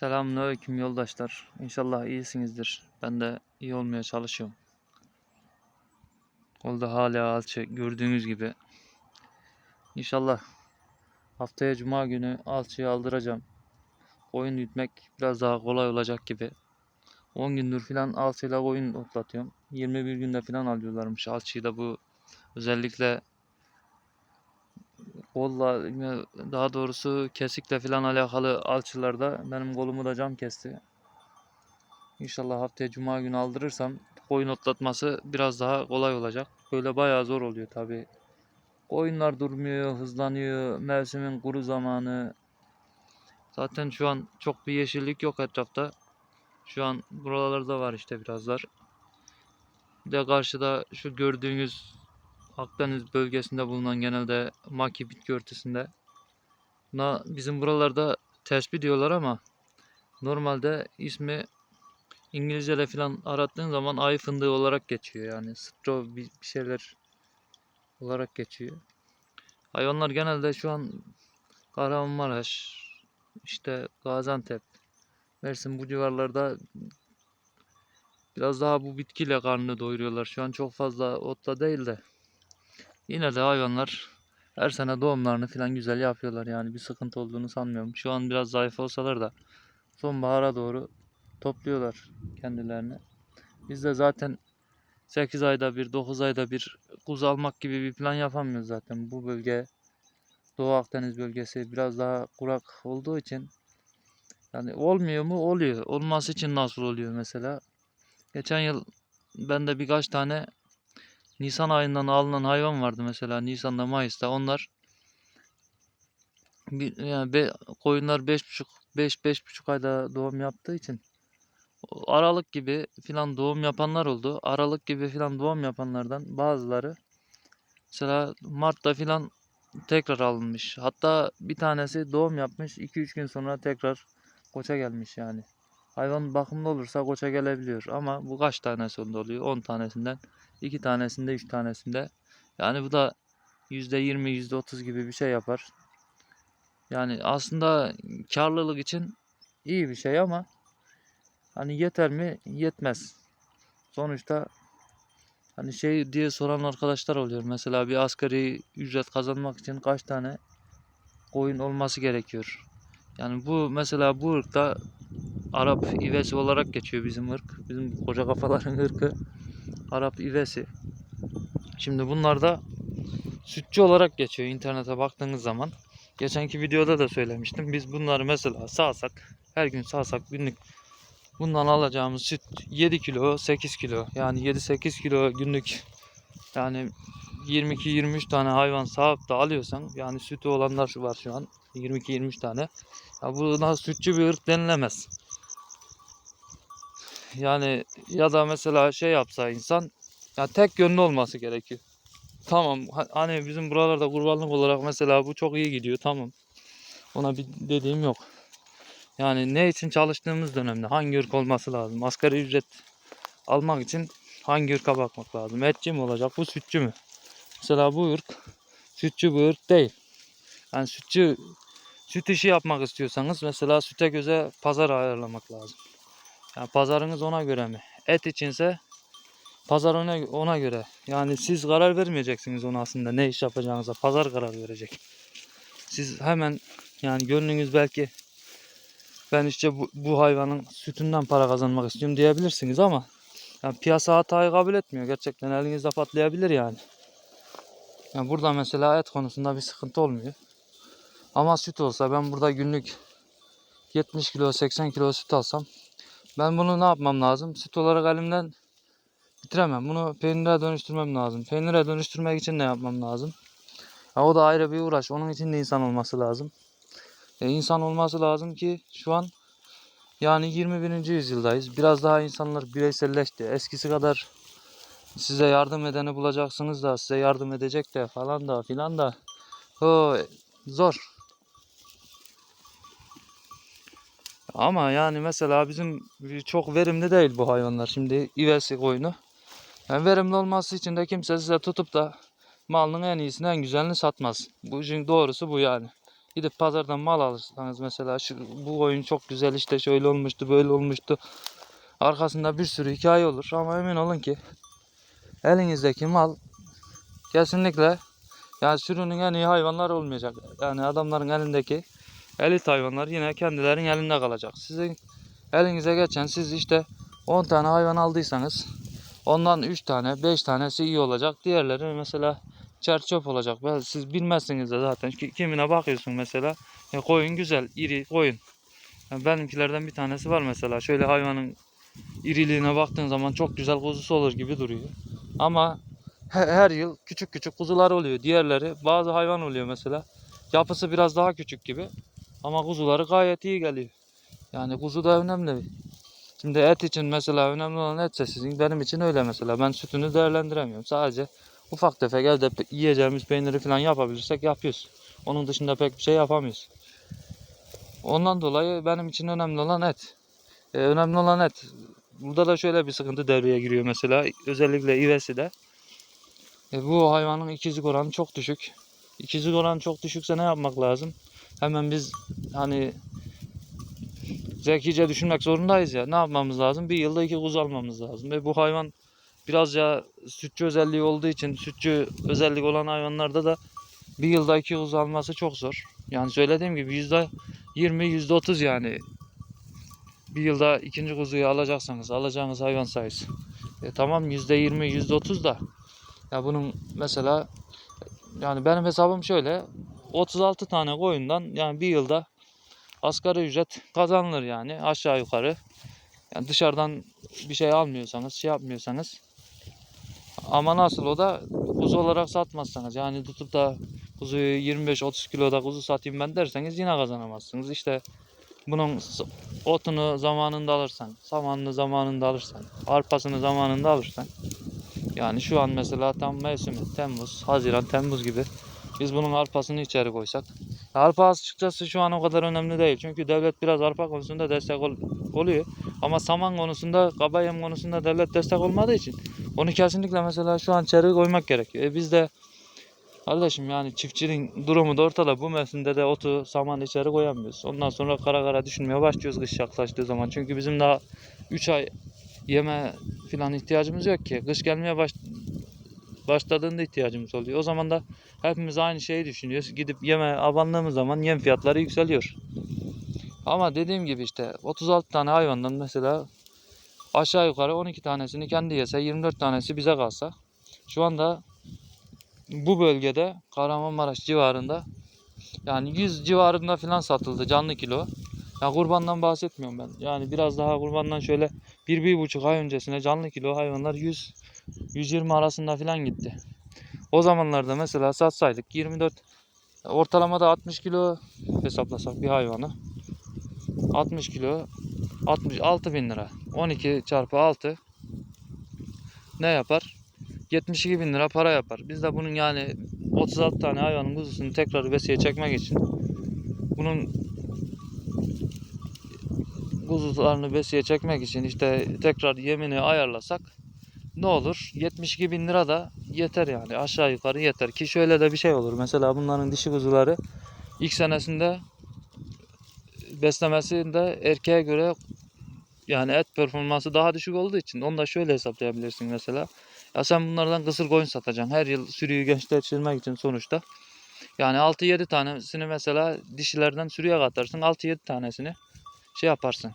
Selamünaleyküm yoldaşlar. İnşallah iyisinizdir. Ben de iyi olmaya çalışıyorum. Kolda hala alçı gördüğünüz gibi. İnşallah haftaya cuma günü alçıyı aldıracağım. Koyun gütmek biraz daha kolay olacak gibi. 10 gündür filan alçıyla koyun otlatıyorum. 21 günde filan alıyorlarmış alçıyı da bu özellikle kolla daha doğrusu kesikle filan alakalı alçılarda benim kolumu da cam kesti. İnşallah haftaya cuma günü aldırırsam koyun otlatması biraz daha kolay olacak. Böyle bayağı zor oluyor tabi. Koyunlar durmuyor, hızlanıyor. Mevsimin kuru zamanı. Zaten şu an çok bir yeşillik yok etrafta. Şu an buralarda var işte birazlar. Bir de karşıda şu gördüğünüz Akdeniz bölgesinde bulunan genelde maki bitki örtüsünde. Buna bizim buralarda tespih diyorlar ama normalde ismi İngilizce'de falan arattığın zaman ay fındığı olarak geçiyor yani bir bir şeyler olarak geçiyor. Hayvanlar genelde şu an Kahramanmaraş, işte Gaziantep, Mersin bu civarlarda biraz daha bu bitkiyle karnını doyuruyorlar. Şu an çok fazla otla değil de yine de hayvanlar her sene doğumlarını falan güzel yapıyorlar yani bir sıkıntı olduğunu sanmıyorum. Şu an biraz zayıf olsalar da sonbahara doğru topluyorlar kendilerini. Biz de zaten 8 ayda bir, 9 ayda bir kuzu almak gibi bir plan yapamıyoruz zaten. Bu bölge Doğu Akdeniz bölgesi biraz daha kurak olduğu için yani olmuyor mu? Oluyor. Olması için nasıl oluyor mesela? Geçen yıl bende birkaç tane Nisan ayından alınan hayvan vardı mesela Nisan'da Mayıs'ta onlar bir, yani be, koyunlar 5,5 5 5,5 ayda doğum yaptığı için Aralık gibi filan doğum yapanlar oldu. Aralık gibi filan doğum yapanlardan bazıları mesela Mart'ta filan tekrar alınmış. Hatta bir tanesi doğum yapmış 2-3 gün sonra tekrar koça gelmiş yani. Hayvan bakımlı olursa koça gelebiliyor ama bu kaç tanesinde oluyor? 10 tanesinden 2 tanesinde 3 tanesinde. Yani bu da %20 %30 gibi bir şey yapar. Yani aslında karlılık için iyi bir şey ama hani yeter mi? Yetmez. Sonuçta hani şey diye soran arkadaşlar oluyor. Mesela bir asgari ücret kazanmak için kaç tane koyun olması gerekiyor? Yani bu mesela bu ırkta Arap ivesi olarak geçiyor bizim ırk. Bizim koca kafaların ırkı Arap ivesi. Şimdi bunlar da sütçü olarak geçiyor internete baktığınız zaman. Geçenki videoda da söylemiştim. Biz bunları mesela sağsak, her gün sağsak günlük bundan alacağımız süt 7 kilo, 8 kilo. Yani 7-8 kilo günlük yani 22-23 tane hayvan sağıp da alıyorsan yani sütü olanlar var şu an 22-23 tane. Ya buna sütçü bir ırk denilemez. Yani ya da mesela şey yapsa insan ya tek yönlü olması gerekiyor. Tamam ha- hani bizim buralarda kurbanlık olarak mesela bu çok iyi gidiyor tamam. Ona bir dediğim yok. Yani ne için çalıştığımız dönemde hangi ırk olması lazım? Asgari ücret almak için hangi ırka bakmak lazım? Etçi mi olacak bu sütçü mü? Mesela bu ırk sütçü bir ırk değil. Yani sütçü süt işi yapmak istiyorsanız mesela süte göze pazar ayarlamak lazım. Yani pazarınız ona göre mi? Et içinse pazar ona, ona göre. Yani siz karar vermeyeceksiniz ona aslında ne iş yapacağınıza. Pazar karar verecek. Siz hemen yani gönlünüz belki ben işte bu, bu hayvanın sütünden para kazanmak istiyorum diyebilirsiniz ama yani piyasa hatayı kabul etmiyor. Gerçekten elinizde patlayabilir yani. Yani burada mesela et konusunda bir sıkıntı olmuyor. Ama süt olsa ben burada günlük 70 kilo 80 kilo süt alsam ben bunu ne yapmam lazım? Süt olarak elimden bitiremem. Bunu peynire dönüştürmem lazım. Peynire dönüştürmek için ne yapmam lazım? Ya o da ayrı bir uğraş. Onun için de insan olması lazım. E, insan olması lazım ki şu an yani 21. yüzyıldayız. Biraz daha insanlar bireyselleşti. Eskisi kadar size yardım edeni bulacaksınız da size yardım edecek de falan da filan da o zor. Ama yani mesela bizim çok verimli değil bu hayvanlar. Şimdi ivesi koyunu. Yani verimli olması için de kimse size tutup da malının en iyisini en güzelini satmaz. Bu işin doğrusu bu yani. Gidip pazardan mal alırsanız mesela şu bu oyun çok güzel işte şöyle olmuştu böyle olmuştu. Arkasında bir sürü hikaye olur ama emin olun ki elinizdeki mal kesinlikle yani sürünün en iyi hayvanlar olmayacak. Yani adamların elindeki elit hayvanlar yine kendilerinin elinde kalacak. Sizin elinize geçen siz işte 10 tane hayvan aldıysanız ondan 3 tane 5 tanesi iyi olacak. Diğerleri mesela çer çöp olacak. Siz bilmezsiniz de zaten. Ki- Kimine bakıyorsun mesela. E, koyun güzel, iri koyun. Yani benimkilerden bir tanesi var mesela. Şöyle hayvanın iriliğine baktığın zaman çok güzel kuzusu olur gibi duruyor. Ama he- her yıl küçük küçük kuzular oluyor. Diğerleri bazı hayvan oluyor mesela. Yapısı biraz daha küçük gibi. Ama kuzuları gayet iyi geliyor. Yani kuzu da önemli. Şimdi et için mesela önemli olan etse sizin benim için öyle mesela. Ben sütünü değerlendiremiyorum. Sadece ufak tefek elde pe- yiyeceğimiz peyniri falan yapabilirsek yapıyoruz. Onun dışında pek bir şey yapamıyoruz. Ondan dolayı benim için önemli olan et. Ee, önemli olan et. Burada da şöyle bir sıkıntı devreye giriyor mesela. Özellikle ivesi de. E, bu hayvanın ikizlik oranı çok düşük. İkizlik oranı çok düşükse ne yapmak lazım? Hemen biz hani zekice düşünmek zorundayız ya. Ne yapmamız lazım? Bir yılda iki kuzu almamız lazım. Ve bu hayvan biraz ya sütçü özelliği olduğu için sütçü özellik olan hayvanlarda da bir yılda iki kuzu alması çok zor. Yani söylediğim gibi yüzde 20 yüzde 30 yani bir yılda ikinci kuzuyu alacaksanız alacağınız hayvan sayısı. E tamam yüzde 20 yüzde 30 da ya bunun mesela yani benim hesabım şöyle 36 tane koyundan yani bir yılda asgari ücret kazanılır yani aşağı yukarı. Yani dışarıdan bir şey almıyorsanız, şey yapmıyorsanız. Ama nasıl o da kuzu olarak satmazsanız yani tutup da kuzuyu 25-30 kiloda kuzu satayım ben derseniz yine kazanamazsınız. İşte bunun otunu zamanında alırsan, samanını zamanında alırsan, arpasını zamanında alırsan. Yani şu an mesela tam mevsimi Temmuz, Haziran, Temmuz gibi. Biz bunun arpasını içeri koysak. Arpa açıkçası şu an o kadar önemli değil. Çünkü devlet biraz arpa konusunda destek ol- oluyor. Ama saman konusunda, kaba yem konusunda devlet destek olmadığı için onu kesinlikle mesela şu an içeri koymak gerekiyor. E biz de kardeşim yani çiftçinin durumu da ortada. Bu mevsimde de otu, saman içeri koyamıyoruz. Ondan sonra kara kara düşünmeye başlıyoruz kış yaklaştığı zaman. Çünkü bizim daha 3 ay yeme filan ihtiyacımız yok ki. Kış gelmeye baş, başladığında ihtiyacımız oluyor. O zaman da hepimiz aynı şeyi düşünüyoruz. Gidip yeme abandığımız zaman yem fiyatları yükseliyor. Ama dediğim gibi işte 36 tane hayvandan mesela aşağı yukarı 12 tanesini kendi yese 24 tanesi bize kalsa şu anda bu bölgede Kahramanmaraş civarında yani 100 civarında falan satıldı canlı kilo. Ya kurbandan bahsetmiyorum ben. Yani biraz daha kurbandan şöyle bir, bir buçuk ay öncesine canlı kilo hayvanlar 100 120 arasında falan gitti. O zamanlarda mesela satsaydık 24 ortalamada 60 kilo hesaplasak bir hayvanı 60 kilo 66 bin lira 12 çarpı 6 ne yapar? 72 bin lira para yapar. Biz de bunun yani 36 tane hayvanın kuzusunu tekrar besiye çekmek için bunun kuzularını besiye çekmek için işte tekrar yemini ayarlasak ne olur? 72 bin lira da yeter yani aşağı yukarı yeter ki şöyle de bir şey olur. Mesela bunların dişi kuzuları ilk senesinde beslemesinde erkeğe göre yani et performansı daha düşük olduğu için onu da şöyle hesaplayabilirsin mesela. Ya sen bunlardan kısır koyun satacaksın. Her yıl sürüyü gençleştirmek için sonuçta. Yani 6-7 tanesini mesela dişilerden sürüye katarsın. 6-7 tanesini şey yaparsın.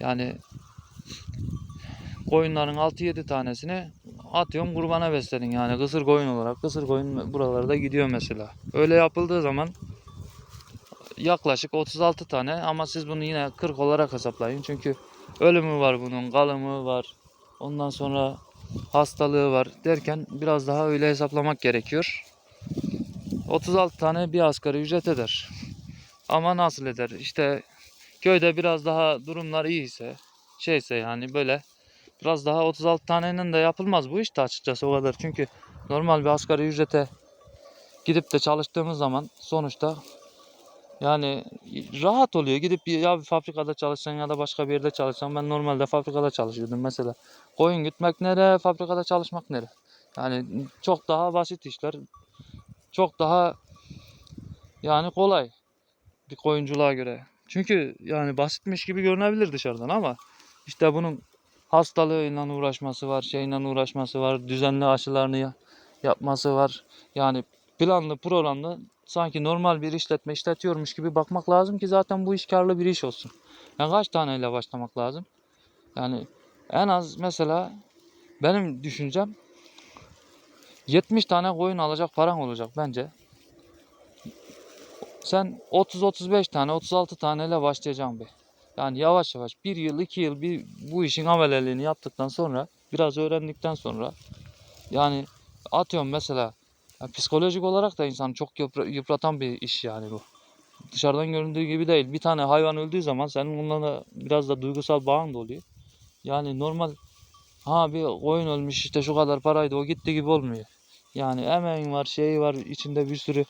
Yani koyunların 6-7 tanesini atıyorum kurbana besledin yani kısır koyun olarak. Kısır koyun buralarda gidiyor mesela. Öyle yapıldığı zaman yaklaşık 36 tane ama siz bunu yine 40 olarak hesaplayın. Çünkü ölümü var bunun, kalımı var. Ondan sonra hastalığı var derken biraz daha öyle hesaplamak gerekiyor. 36 tane bir asgari ücret eder. Ama nasıl eder? İşte köyde biraz daha durumlar iyiyse, şeyse yani böyle biraz daha 36 tanenin de yapılmaz bu iş de açıkçası o kadar. Çünkü normal bir asgari ücrete gidip de çalıştığımız zaman sonuçta yani rahat oluyor. Gidip ya bir fabrikada çalışsan ya da başka bir yerde çalışsan ben normalde fabrikada çalışıyordum mesela. Koyun gütmek nere, fabrikada çalışmak nere? Yani çok daha basit işler. Çok daha yani kolay. bir koyunculuğa göre. Çünkü yani basitmiş gibi görünebilir dışarıdan ama işte bunun hastalığıyla uğraşması var, şeyle uğraşması var, düzenli aşılarını ya- yapması var. Yani planlı, programlı sanki normal bir işletme işletiyormuş gibi bakmak lazım ki zaten bu iş karlı bir iş olsun. Yani kaç taneyle başlamak lazım? Yani en az mesela benim düşüncem 70 tane koyun alacak paran olacak bence. Sen 30-35 tane, 36 taneyle başlayacaksın be. Yani yavaş yavaş bir yıl, iki yıl bir bu işin ameleliğini yaptıktan sonra, biraz öğrendikten sonra yani atıyorum mesela ya psikolojik olarak da insanı çok yıpra- yıpratan bir iş yani bu. Dışarıdan göründüğü gibi değil. Bir tane hayvan öldüğü zaman senin onunla biraz da duygusal bağın da oluyor. Yani normal ha bir koyun ölmüş işte şu kadar paraydı o gitti gibi olmuyor. Yani emeğin var, şeyi var, içinde bir sürü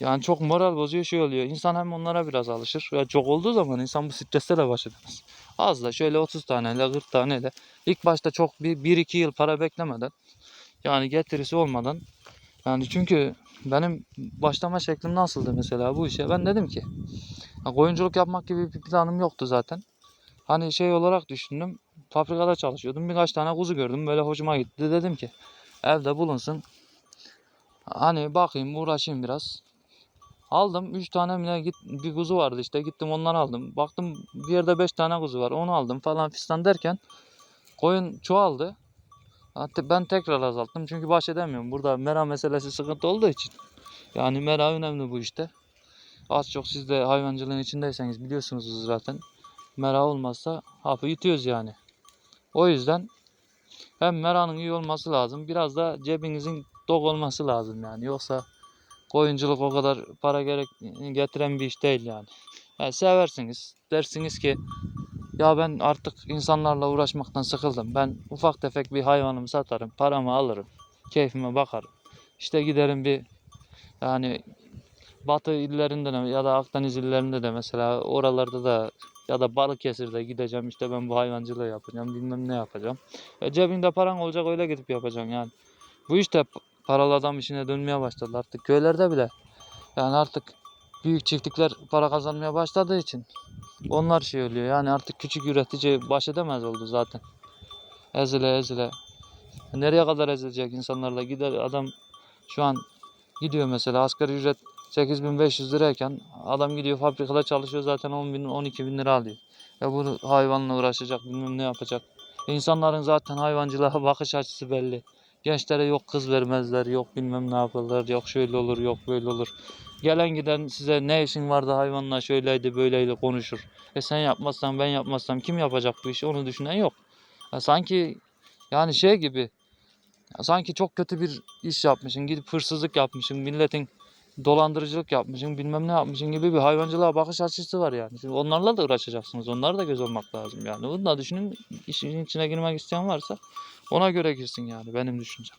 yani çok moral bozuyor şey oluyor. İnsan hem onlara biraz alışır. Ya çok olduğu zaman insan bu streste de baş edemez. Az da şöyle 30 taneyle 40 taneyle ilk başta çok bir 1-2 yıl para beklemeden yani getirisi olmadan yani çünkü benim başlama şeklim nasıldı mesela bu işe? Ben dedim ki koyunculuk yapmak gibi bir planım yoktu zaten. Hani şey olarak düşündüm. Fabrikada çalışıyordum. Birkaç tane kuzu gördüm. Böyle hoşuma gitti. Dedim ki evde bulunsun. Hani bakayım uğraşayım biraz. Aldım 3 tane mi ne git bir kuzu vardı işte gittim onları aldım. Baktım bir yerde 5 tane kuzu var onu aldım falan fistan derken koyun çoğaldı. Hatta ben tekrar azalttım çünkü baş edemiyorum. Burada mera meselesi sıkıntı olduğu için. Yani mera önemli bu işte. Az çok siz de hayvancılığın içindeyseniz biliyorsunuz zaten. Mera olmazsa hapı yutuyoruz yani. O yüzden hem meranın iyi olması lazım. Biraz da cebinizin dok olması lazım yani. Yoksa koyunculuk o kadar para gerek getiren bir iş değil yani. yani seversiniz. Dersiniz ki ya ben artık insanlarla uğraşmaktan sıkıldım. Ben ufak tefek bir hayvanımı satarım. Paramı alırım. Keyfime bakarım. İşte giderim bir yani Batı illerinde de ya da Akdeniz illerinde de mesela oralarda da ya da Balıkesir'de gideceğim işte ben bu hayvancılığı yapacağım bilmem ne yapacağım. E cebinde paran olacak öyle gidip yapacaksın yani. Bu işte paralı adam işine dönmeye başladı artık köylerde bile. Yani artık büyük çiftlikler para kazanmaya başladığı için onlar şey oluyor yani artık küçük üretici baş edemez oldu zaten. Ezile ezile. Nereye kadar ezilecek insanlarla gider adam şu an gidiyor mesela asgari ücret 8500 lirayken adam gidiyor fabrikada çalışıyor zaten 10 bin 12 bin lira alıyor. Ya bu hayvanla uğraşacak bilmem ne yapacak. İnsanların zaten hayvancılığa bakış açısı belli. Gençlere yok kız vermezler, yok bilmem ne yaparlar, yok şöyle olur, yok böyle olur. Gelen giden size ne işin vardı hayvanla şöyleydi böyleydi konuşur. E sen yapmazsan ben yapmazsam kim yapacak bu işi onu düşünen yok. Ya sanki yani şey gibi sanki çok kötü bir iş yapmışsın gidip hırsızlık yapmışsın milletin dolandırıcılık yapmışsın bilmem ne yapmışsın gibi bir hayvancılığa bakış açısı var yani. Şimdi onlarla da uğraşacaksınız. Onlara da göz olmak lazım yani. Bunu da düşünün. işin içine girmek isteyen varsa ona göre girsin yani benim düşüncem.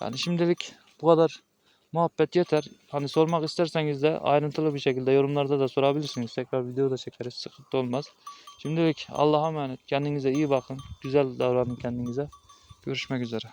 Yani şimdilik bu kadar muhabbet yeter. Hani sormak isterseniz de ayrıntılı bir şekilde yorumlarda da sorabilirsiniz. Tekrar video da çekeriz. Sıkıntı olmaz. Şimdilik Allah'a emanet. Kendinize iyi bakın. Güzel davranın kendinize. Görüşmek üzere.